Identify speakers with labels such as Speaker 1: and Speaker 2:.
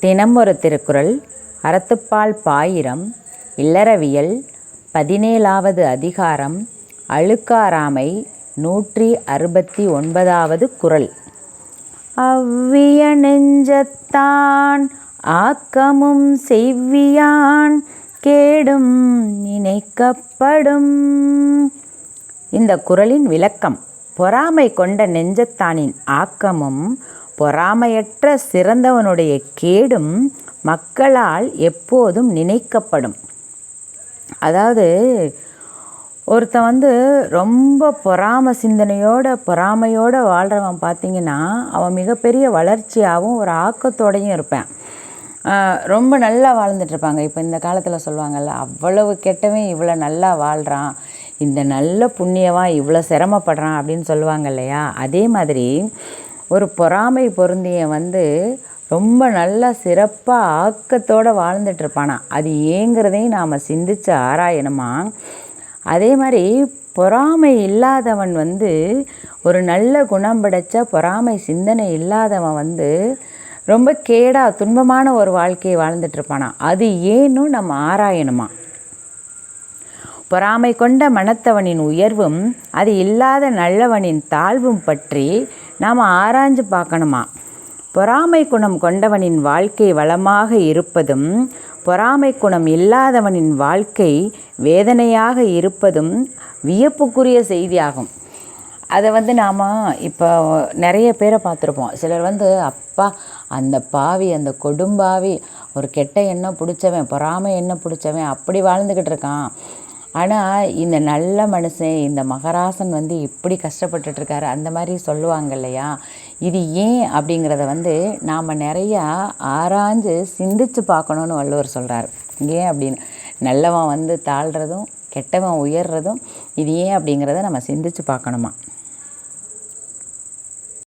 Speaker 1: தினம் ஒரு திருக்குறள் அறத்துப்பால் பாயிரம் இல்லறவியல் பதினேழாவது அதிகாரம் அழுக்காராமை நூற்றி அறுபத்தி ஒன்பதாவது குறள். அவ்விய நெஞ்சத்தான் ஆக்கமும் செய்வியான் கேடும் நினைக்கப்படும். இந்த குறளின் விளக்கம் பொறாமை கொண்ட நெஞ்சத்தானின் ஆக்கமும் பொறாமையற்ற சிறந்தவனுடைய கேடும் மக்களால் எப்போதும் நினைக்கப்படும். அதாவது ஒருத்தன் வந்து ரொம்ப பொறாம சிந்தனையோட பொறாமையோடு வாழ்கிறவன் பார்த்தீங்கன்னா அவன் மிகப்பெரிய வளர்ச்சியாகவும் ஒரு ஆக்கத்தோடையும் இருப்பான். ரொம்ப நல்லா வாழ்ந்துட்டுருப்பாங்க இப்போ இந்த காலத்தில் சொல்லுவாங்கல்ல அவ்வளவு கெட்டவன் இவ்வளோ நல்லா வாழ்கிறான் இந்த நல்ல புண்ணியவன் இவ்வளோ சிரமப்படுறான் அப்படின்னு சொல்லுவாங்க இல்லையா? அதே மாதிரி ஒரு பொறாமை பொருந்திய வந்து ரொம்ப நல்லா சிறப்பாக ஆக்கத்தோடு வாழ்ந்துட்டுருப்பானா. அது ஏங்கிறதையும் நாம் சிந்தித்து ஆராயணுமா? அதே மாதிரி பொறாமை இல்லாதவன் வந்து ஒரு நல்ல குணம் படைச்ச பொறாமை சிந்தனை இல்லாதவன் வந்து ரொம்ப கேடாக துன்பமான ஒரு வாழ்க்கையை வாழ்ந்துட்டுருப்பானா. அது ஏன்னும் நம்ம ஆராயணுமா? பொறாமை கொண்ட மனத்தவனின் உயர்வும் அது இல்லாத நல்லவனின் தாழ்வும் பற்றி நாம் ஆராய்ஞ்சு பார்க்கணுமா? பொறாமை குணம் கொண்டவனின் வாழ்க்கை வளமாக இருப்பதும் பொறாமை குணம் இல்லாதவனின் வாழ்க்கை வேதனையாக இருப்பதும் வியப்புக்குரிய செய்தியாகும். அதை வந்து நாம் இப்போ நிறைய பேரை பார்த்துருப்போம். சிலர் வந்து அப்பா அந்த பாவி அந்த கொடும்பாவி ஒரு கெட்ட எண்ணம் பிடிச்சவன் பொறாமை எண்ணம் பிடிச்சவன் அப்படி வாழ்ந்துக்கிட்டு இருக்கான். ஆனால் இந்த நல்ல மனுஷன் இந்த மகராசன் வந்து இப்படி கஷ்டப்பட்டுட்ருக்காரு அந்த மாதிரி சொல்லுவாங்க இல்லையா? இது ஏன் அப்படிங்கிறத வந்து நாம் நிறையா ஆராய்ஞ்சு சிந்திச்சு பார்க்கணுன்னு வள்ளுவர் சொல்கிறார் ஏன் அப்படின்னு? நல்லவன் வந்து தாழ்கிறதும் கெட்டவன் உயர்றதும் இது ஏன் அப்படிங்கிறத நம்ம சிந்திச்சு பார்க்கணுமா?